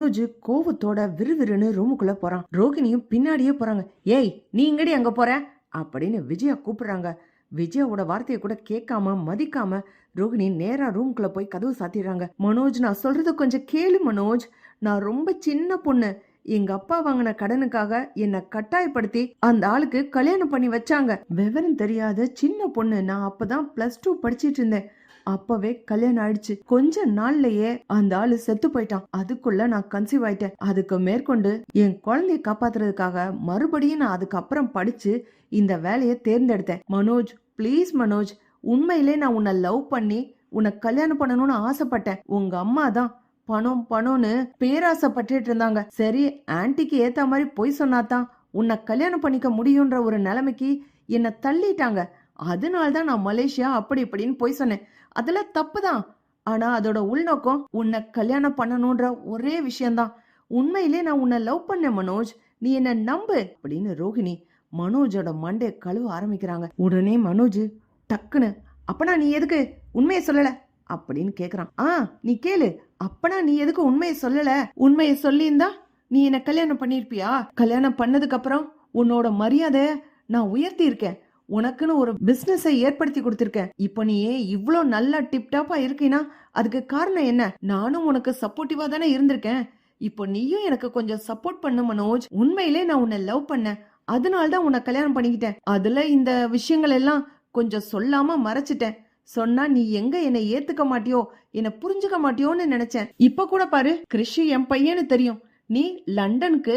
மனோஜ் கோவத்தோட விறுவிறுன்னு ரூமுக்குள்ள போறான். ரோகிணியும் பின்னாடியே போறாங்க. ஏய் நீ இங்கடி அங்க போற? அப்படின்னு விஜயா கூப்பிடுறாங்க. விஜயாவோட வார்த்தையை கூட கேட்காம மதிக்காம ரோகிணி நேரா ரூம்குள்ள போய் கதவு சாத்திடுறாங்க. மனோஜ் நான் சொல்றது கொஞ்சம் கேளு மனோஜ். நான் ரொம்ப சின்ன பொண்ணு. எங்க அப்பா வாங்கின கடனுக்காக என்னை கட்டாயப்படுத்தி அந்த ஆளுக்கு கல்யாணம் பண்ணி வச்சாங்க. விவரம் தெரியாத சின்ன பொண்ணு. நான் அப்பதான் பிளஸ் டூ படிச்சிட்டு இருந்தேன். அப்பவே கல்யாணம் ஆயிடுச்சு. கொஞ்ச நாள்லயே அந்த ஆளு செத்து போயிட்டான். அதுக்குள்ள நான் கன்சீவ் ஆயிட்டேன். அதுக்கு மேற்கொண்டு என் குழந்தைய காப்பாத்துறதுக்காக மறுபடியும் நான் அதுக்கப்புறம் படிச்சு இந்த வேலையை தேர்ந்தெடுத்தேன். மனோஜ் ப்ளீஸ் மனோஜ் உண்மையிலே நான் உன்னை லவ் பண்ணி உன்னை கல்யாணம் பண்ணணும்னு ஆசைப்பட்டேன். உங்க அம்மா தான் பணம் பணம்னு பேராசைப்பட்டுட்டு இருந்தாங்க. சரி ஆன்ட்டிக்கு ஏத்த மாதிரி பொய் சொன்னாதான் உன்னை கல்யாணம் பண்ணிக்க முடியுன்ற ஒரு நிலைமைக்கு என்னை தள்ளிட்டாங்க. அதனால தான் நான் மலேசியா அப்படி இப்படின்னு போய் சொன்னேன். அதெல்லாம் தப்பு தான் ஆனா அதோட உள்நோக்கம் உன்னை கல்யாணம் பண்ணணுன்ற ஒரே விஷயம்தான். உண்மையிலே நான் உன்னை லவ் பண்ணேன் மனோஜ். நீ என்ன நம்பு அப்படின்னு ரோஹிணி மனோஜோட மண்டே கழுவ ஆரம்பிக்கிறாங்க. உடனே மனோஜ் டக்குன்னு அப்பனா நீ எதுக்கு உண்மையை சொல்லல? அப்படின்னு கேக்குறான். ஆ நீ கேளு. அப்பனா நீ எதுக்கு உண்மையை சொல்லல? உண்மையை சொல்லியிருந்தா நீ என்ன கல்யாணம் பண்ணிருப்பியா கல்யாணம் பண்ணதுக்கு அப்புறம் உன்னோட மரியாதை நான் உயர்த்தி இருக்கேன் உனக்குன்னு ஒரு பிசினஸை ஏற்படுத்தி கொடுத்துருக்கேன். இப்போ நீ இவ்வளோ நல்லா டிப்டாப்பா இருக்கீனா? அதுக்கு காரணம் என்ன? நானும் உனக்கு சப்போர்ட்டிவா தானே இருந்திருக்கேன். இப்போ நீயும் எனக்கு கொஞ்சம் சப்போர்ட் பண்ணு மனோஜ். உண்மையிலே நான் உன்னை லவ் பண்ணேன். அதனால தான் உன்னை கல்யாணம் பண்ணிக்கிட்டேன். அதுல இந்த விஷயங்கள் எல்லாம் கொஞ்சம் சொல்லாம மறைச்சிட்டேன். சொன்னா நீ எங்க என்னை ஏத்துக்க மாட்டியோ என்னை புரிஞ்சுக்க மாட்டியோன்னு நினைச்சேன். இப்ப கூட பாரு கிறிஷி என் பையனு தெரியும். நீ லண்டனுக்கு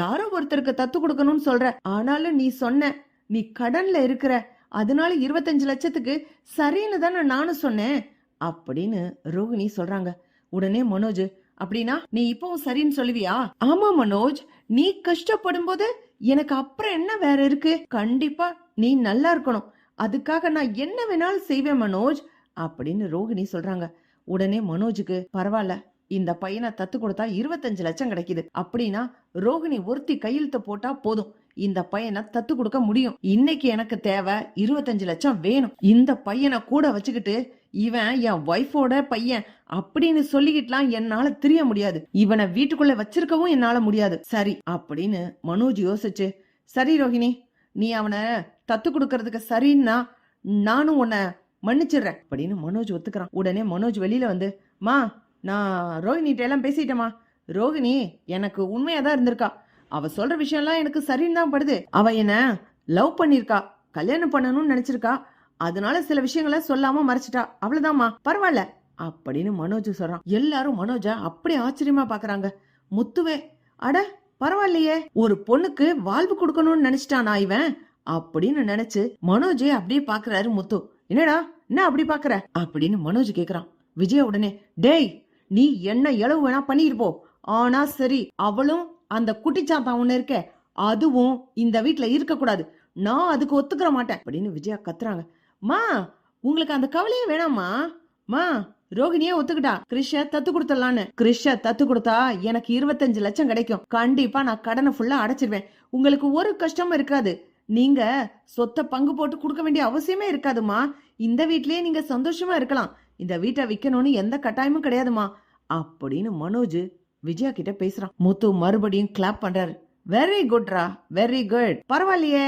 யாரோ ஒருத்தருக்கு தத்து கொடுக்கணும்னு சொல்ற. ஆனாலும் நீ சொன்ன நீ கடன்ல இருக்கிற அதனால இருபத்தஞ்சு லட்சத்துக்கு சரின்னு தானே நானும் சொன்னேன் அப்படின்னு ரோகிணி சொல்றாங்க. உடனே மனோஜ் அப்படின்னா நீ இப்பவும் சரின்னு சொல்லுவியா? ஆமா மனோஜ் நீ கஷ்டப்படும் போது எனக்கு அப்புறம் என்ன வேற இருக்கு? கண்டிப்பா நீ நல்லா இருக்கணும். அதுக்காக நான் என்ன வேணாலும் செய்வேன் மனோஜ் அப்படின்னு ரோகிணி சொல்றாங்க. உடனே மனோஜுக்கு பரவாயில்ல இந்த பையனை தத்து கொடுத்தா இருபத்தஞ்சு லட்சம் கிடைக்குது. அப்படின்னா ரோகிணி ஒருத்தி கையெழுத்து போட்டா போதும். இந்த பையனை தத்து கொடுக்க முடியும். இன்னைக்கு எனக்கு தேவை இருபத்தஞ்சு லட்சம் வேணும். இந்த பையனை கூட வச்சுக்கிட்டு இவன் என் ஒய்ஃபோட பையன் அப்படின்னு சொல்லிக்கிட்டுலாம் என்னால தெரிய முடியாது. இவனை வீட்டுக்குள்ள வச்சிருக்கவும் என்னால முடியாது. சரி அப்படின்னு மனோஜ் யோசிச்சு சரி ரோஹிணி நீ அவனை தத்து கொடுக்கறதுக்கு சரின்னா நானும் உன்னை மன்னிச்சிடுறேன் அப்படின்னு மனோஜ் ஒத்துக்கிறான். உடனே மனோஜ் வெளியில வந்து மா நான் ரோஹிணிகிட்ட எல்லாம் பேசிட்டேமா ரோஹிணி எனக்கு உண்மையாக தான் இருந்திருக்கா. அவ சொல்ற விஷயம்லாம் எனக்கு சரின்னு தான் படுது. அவ என்ன லவ் பண்ணிருக்கா கல்யாணம் பண்ணணும்னு நினைச்சிருக்கா அதனால சில விஷயங்களை சொல்லாம மறைச்சிட்டா அவ்வளவுதாம்மா. பரவாயில்ல அப்படின்னு மனோஜ் சொல்றான். எல்லாரும் மனோஜ அப்படி ஆச்சரியமா பாக்குறாங்க. முத்துவே அட பரவாயில்லையே ஒரு பொண்ணுக்கு வாழ்வு கொடுக்கணும்னு நினைச்சிட்டானா இவன்? அப்படின்னு நினைச்சு மனோஜே அப்படியே பாக்குறாரு முத்து. என்னடா என்ன அப்படி பாக்குற? அப்படின்னு மனோஜ் கேக்குறான். விஜய உடனே டேய் நீ என்ன இளவு வேணா பண்ணிருப்போ ஆனா சரி அவளும் அந்த குட்டிச்சாத்தான் ஒண்ணு இருக்க அதுவும் இந்த வீட்டில் இருக்கக்கூடாது. நான் அதுக்கு ஒத்துக்கிற மாட்டேன் அப்படின்னு விஜயா கத்துறாங்க. மா உங்களுக்கு அந்த கவலையே வேணாமா மா ரோகிணியே ஒத்துக்கிட்டா. கிருஷ தத்து கொடுத்துடலான்னு. கிருஷ தத்து கொடுத்தா எனக்கு இருபத்தஞ்சு லட்சம் கிடைக்கும். கண்டிப்பா நான் கடனை ஃபுல்லா அடைச்சிருவேன். உங்களுக்கு ஒரு கஷ்டமும் இருக்காது. நீங்க சொத்தை பங்கு போட்டு கொடுக்க வேண்டிய அவசியமே இருக்காதுமா. இந்த வீட்லயே நீங்க சந்தோஷமா இருக்கலாம். இந்த வீட்டை விற்கணும்னு எந்த கட்டாயமும் கிடையாதுமா. அப்படின்னு மனோஜ் விஜயா கிட்ட பேசுறான். முத்து மறுபடியும் கிளாப் பண்றாரு. வெரி குட்ரா வெரி குட் பரவாயில்லையே.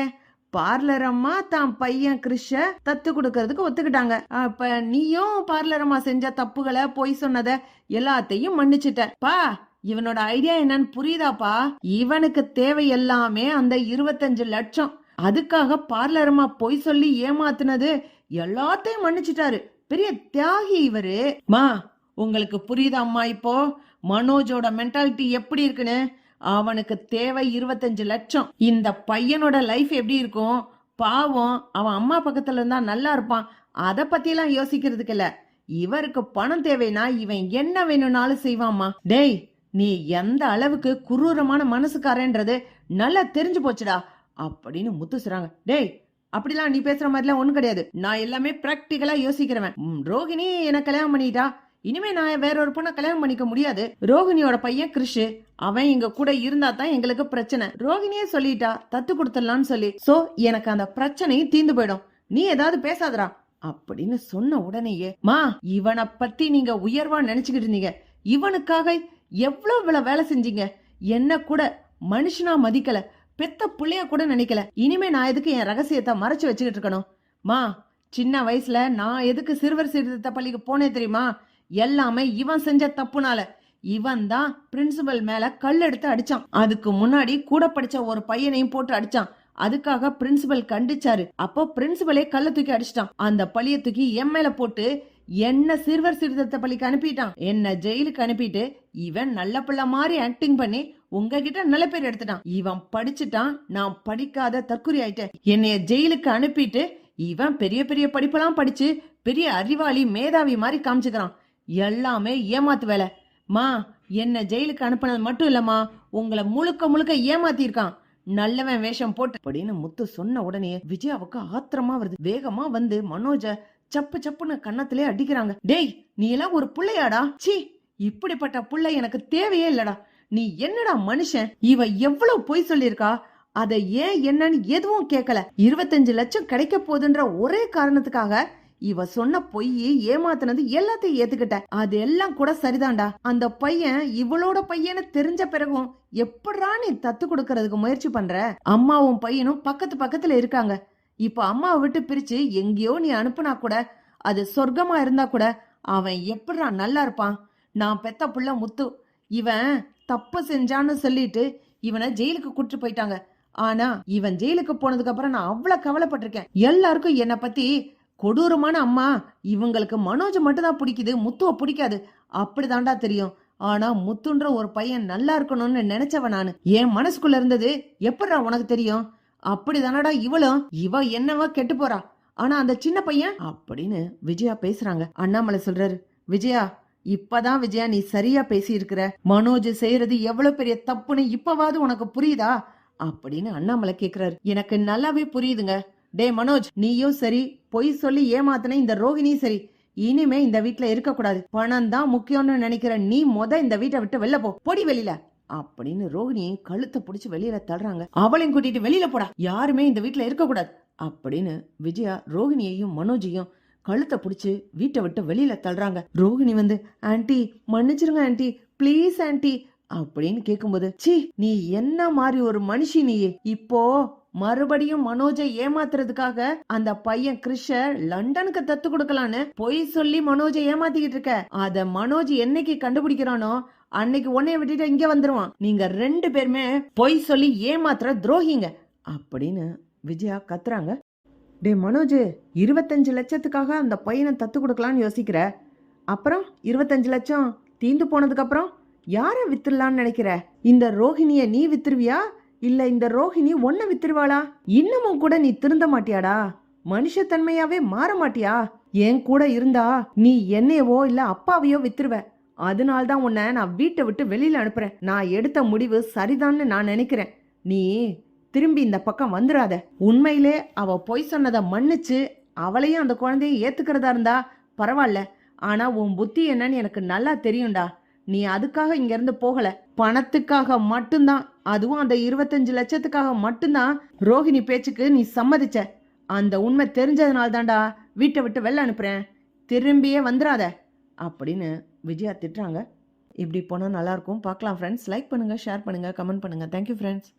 பார்லர் அம்மா தான் பையன் கிருஷ தத்து கொடுக்கறதுக்கு ஒத்துக்கிட்டாங்க. அப்ப நீயும் பார்லர் அம்மா செஞ்ச தப்புகளை பொய் சொன்னத எல்லாத்தையும் மன்னிச்சிட்ட. பா இவனோட ஐடியா என்னன்னு புரியுதாப்பா? இவனுக்கு தேவை எல்லாமே அந்த இருபத்தஞ்சு லட்சம். அதுக்காக பார்லர் அம்மா பொய் சொல்லி ஏமாத்துனது எல்லாத்தையும் மன்னிச்சிட்டாரு. பெரிய தியாகி இவரு. மா உங்களுக்கு புரியுதா அம்மா? இப்போ மனோஜோட மென்டாலிட்டி எப்படி இருக்குன்னு? அவனுக்கு தேவை இருபத்தஞ்சு லட்சம். இந்த பையனோட லைஃப் எப்படி இருக்கும்? பாவம் அவன் அம்மா பக்கத்துல இருந்தா நல்லா இருப்பான். அதை பத்திலாம் யோசிக்கிறதுக்கு இல்ல. இவருக்கு பணம் தேவைன்னா இவன் என்ன வேணும்னாலும் செய்வாம்மா. டேய் நீ எந்த அளவுக்கு குரூரமான மனசுக்காரன்றது நல்லா தெரிஞ்சு போச்சுடா அப்படின்னு முத்து டேய் அப்படிலாம் நீ பேசுற மாதிரிலாம் ஒண்ணும் கிடையாது. நான் எல்லாமே பிராக்டிக்கலா யோசிக்கிறவன். ம், ரோகிணி என்ன கல்யாணம் பண்ணிட்டா. இனிமே நான் வேற ஒரு பொண்ணை கல்யாணம் பண்ணிக்க முடியாது. ரோஹிணியோட பையன் கிறிஷ் அவன் இங்க கூட இருந்தா தான் எங்களுக்கு பிரச்சனை. ரோகிணியே சொல்லிட்டா தத்து கொடுத்துடலாம்னு சொல்லி. சோ எனக்கு அந்த பிரச்சனையும் தீந்து போயிடும். நீ ஏதாவது பேசாதரா அப்படின்னு சொன்ன உடனேயே மா இவனை பத்தி நீங்க உயர்வா நினைச்சுக்கிட்டு இருந்தீங்க. இவனுக்காக எவ்வளோ இவ்வளோ வேலை செஞ்சீங்க? என்ன கூட மனுஷனா மதிக்கல. பெத்த பிள்ளைய கூட நினைக்கல. இனிமே நான் எதுக்கு என் ரகசியத்தை மறைச்சு வச்சுக்கிட்டு இருக்கணும்? மா சின்ன வயசுல நான் எதுக்கு சிறுவர் சீர்திருத்த பள்ளிக்கு போனே தெரியுமா? எல்லாமே இவன் செஞ்ச தப்புனால. இவன் தான் பிரின்சிபல் மேல கல் எடுத்து அடிச்சான். அதுக்கு முன்னாடி கூட படிச்ச ஒரு பையனையும் போட்டு அடிச்சான். அதுக்காக பிரின்சிபல் கண்டிச்சாரு. அப்போ பிரின்சிபலே கல்ல தூக்கி அடிச்சிட்டான். அந்த பழிய தூக்கி என் மேல போட்டு என்ன சிறுவர் சீர்திருத்த பள்ளிக்கு அனுப்பிட்டான். என்ன ஜெயிலுக்கு அனுப்பிட்டு இவன் நல்ல பிள்ளை மாதிரி ஆக்டிங் பண்ணி உங்ககிட்ட நல்ல பேர் எடுத்துட்டான். இவன் படிச்சுட்டான். நான் படிக்காத தற்குறி ஆயிட்டேன். என்னைய ஜெயிலுக்கு அனுப்பிட்டு இவன் பெரிய பெரிய படிப்பெல்லாம் படிச்சு பெரிய அறிவாளி மேதாவி மாதிரி காமிச்சுக்கிறான். எல்லாமே ஏமாத்து வேலை. மா என்ன ஜெயிலுக்கு அனுப்பினது மட்டும் இல்லம்மா உங்களை முழுக்க முழுக்க ஏமாத்திருக்கான் நல்லவன் வேஷம் போட்டு அப்படின்னு முத்து சொன்ன உடனே விஜயாவுக்கு ஆத்திரமா வருது. வேகமா வந்து மனோஜ சப்பு சப்புன்னு கன்னத்திலே அடிக்கிறாங்க. டேய் நீ எல்லாம் ஒரு புள்ளையாடா? சி இப்படிப்பட்ட புள்ளை எனக்கு தேவையே இல்லடா. நீ என்னடா மனுஷன்? இவ எவ்வளவு பொய் சொல்லியிருக்கா? அதை ஏன் என்னன்னு எதுவும் கேட்கல இருபத்தஞ்சு லட்சம் கிடைக்க போகுதுன்ற ஒரே காரணத்துக்காக இவ சொன்ன பொய் ஏமாத்தினது எல்லாத்தையும் ஏத்துக்கிட்ட அது எல்லாம் கூட சரிதான்டா. அந்த பையன் இவளோட பையன்னு தெரிஞ்ச பிறகும் எப்படா நீ தத்து கொடுக்கறதுக்கு முயற்சி பண்ற? அம்மாவும் பையனும் பக்கத்து பக்கத்துல இருக்காங்க. இப்ப அம்மாவை விட்டு பிரிச்சு எங்கேயோ நீ அனுப்புனா கூட அது சொர்க்கமா இருந்தா கூட அவன் எப்படா நல்லா இருப்பான்? நான் பெத்த புள்ள முத்து. இவன் தப்பு செஞ்சான்னு சொல்லிட்டு இவனை ஜெயிலுக்கு கூட்டு போயிட்டாங்க. ஆனா இவன் ஜெயிலுக்கு போனதுக்கு அப்புறம் நான் அவ்வளவு கவலைப்பட்டிருக்கேன். எல்லாருக்கும் என்னை பத்தி கொடூரமான அம்மா. இவங்களுக்கு மனோஜ் மட்டும்தான் பிடிக்குது முத்துவை பிடிக்காது. அப்படிதான்டா தெரியும். ஆனா முத்துன்ற ஒரு பையன் நல்லா இருக்கணும்னு நினைச்சவன் நானு. என் மனசுக்குள்ள இருந்தது எப்படிடா உனக்கு தெரியும்? அப்படிதானடா இவளும். இவ என்னவா கெட்டு போறா. ஆனா அந்த சின்ன பையன் அப்படின்னு விஜயா பேசுறாங்க. அண்ணாமலை சொல்றாரு விஜயா இப்பதான் விஜயா நீ சரியா பேசி இருக்கிற மனோஜ் செய்யறது எவ்வளவு பெரிய தப்புன்னு இப்பவாவது உனக்கு புரியுதா? அப்படின்னு அண்ணாமலை கேக்குறாரு. எனக்கு நல்லாவே புரியுதுங்க. டே மனோஜ் நீயும் சரி பொய் சொல்லி ஏமாத்தின இந்த ரோகிணியும் சரி இனிமே இந்த வீட்ல இருக்கக்கூடாது. பணம் தான் முக்கியம்னு நினைக்கிற நீ மொத இந்த வீட்டை விட்டு வெளில போ. பொடி வெளியில. அப்படின்னு ரோகிணியும் கழுத்தை புடிச்சு வெளியில தள்ளுறாங்க. அவளையும் கூட்டிட்டு வெளியில போடா. யாருமே இந்த வீட்ல இருக்கக்கூடாது. அப்படின்னு விஜயா ரோகிணியையும் மனோஜையும் கழுத்தை பிடிச்சி வீட்டை விட்டு வெளியில தள்ளுறாங்க. ரோகிணி வந்து ஆன்டி மன்னிச்சிருங்க ஆன்டி ப்ளீஸ் ஆன்டி அப்படின்னு கேட்கும்போது சி நீ என்ன மாதிரி ஒரு மனுஷி நீயே? இப்போ மறுபடியும் மனோஜை ஏமாத்துறதுக்காக அந்த பையன் கிருஷ லண்டனுக்கு தத்து கொடுக்கலான்னு பொய் சொல்லி மனோஜை ஏமாத்திக்கிட்டு இருக்க. அத மனோஜ் என்னைக்கு கண்டுபிடிக்கிறானோ அன்னைக்கு உன்னைய விட்டுட்டு இங்க வந்துருவான். நீங்க ரெண்டு பேருமே பொய் சொல்லி ஏமாத்துற துரோகிங்க. அப்படின்னு விஜயா கத்துறாங்க. டே மனோஜ் இருபத்தஞ்சு லட்சத்துக்காக அந்த பையனை தத்து கொடுக்கலான்னு யோசிக்கிற? அப்புறம் இருபத்தஞ்சு லட்சம் தீந்து போனதுக்கு அப்புறம் யாரை வித்துடலான்னு நினைக்கிற? இந்த ரோஹிணிய நீ வித்துருவியா? இல்ல இந்த ரோஹிணி ஒன்ன வித்துருவாளா? இன்னமும் கூட நீ திருந்த மாட்டியாடா? மனுஷத்தன்மையாவே மாற மாட்டியா? என் கூட இருந்தா நீ என்னையவோ இல்ல அப்பாவையோ வித்துருவ. அதனால்தான் உன்னை நான் வீட்டை விட்டு வெளியில அனுப்புறேன். நான் எடுத்த முடிவு சரிதான்னு நான் நினைக்கிறேன். நீ திரும்பி இந்த பக்கம் வந்துடாத உண்மையிலே அவ பொய் சொன்னதை மன்னிச்சு அவளையும் அந்த குழந்தைய ஏத்துக்கிறதா இருந்தா பரவாயில்ல. ஆனா உன் புத்தி என்னன்னு எனக்கு நல்லா தெரியும்டா. நீ அதுக்காக இங்கேருந்து போகல. பணத்துக்காக மட்டும்தான். அதுவும் அந்த இருபத்தஞ்சு லட்சத்துக்காக மட்டும்தான் ரோஹிணி பேச்சுக்கு நீ சம்மதிச்ச. அந்த உண்மை தெரிஞ்சதுனால தாண்டா வீட்டை விட்டு வெளில அனுப்புறேன். திரும்பியே வந்துடாத. அப்படின்னு விஜயா திட்டுறாங்க. இப்படி போனால் நல்லாயிருக்கும் பார்க்கலாம் ஃப்ரெண்ட்ஸ் லைக் பண்ணுங்கள் ஷேர் பண்ணுங்கள் கமெண்ட் பண்ணுங்கள் தேங்க்யூ ஃப்ரெண்ட்ஸ்